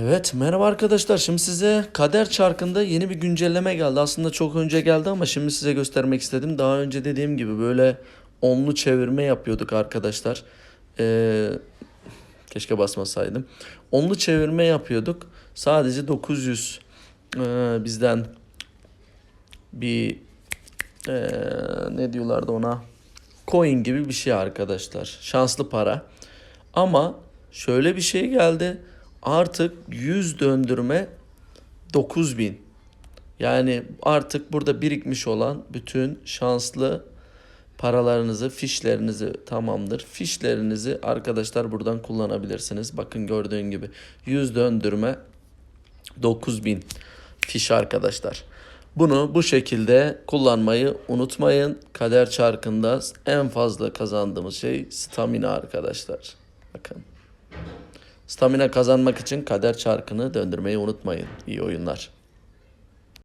Evet merhaba arkadaşlar. Şimdi size Kader Çarkı'nda yeni bir güncelleme geldi. Aslında çok önce geldi ama şimdi size göstermek istedim. Daha önce dediğim gibi böyle onlu çevirme yapıyorduk arkadaşlar. Ee, keşke basmasaydım. Onlu çevirme yapıyorduk. Sadece 900 ee, bizden bir ee, ne diyorlardı ona? Coin gibi bir şey arkadaşlar. Şanslı para. Ama şöyle bir şey geldi. Artık 100 döndürme 9000. Yani artık burada birikmiş olan bütün şanslı paralarınızı, fişlerinizi tamamdır. Fişlerinizi arkadaşlar buradan kullanabilirsiniz. Bakın gördüğün gibi 100 döndürme 9000 fiş arkadaşlar. Bunu bu şekilde kullanmayı unutmayın. Kader çarkında en fazla kazandığımız şey stamina arkadaşlar. Bakın. Stamina kazanmak için kader çarkını döndürmeyi unutmayın. İyi oyunlar.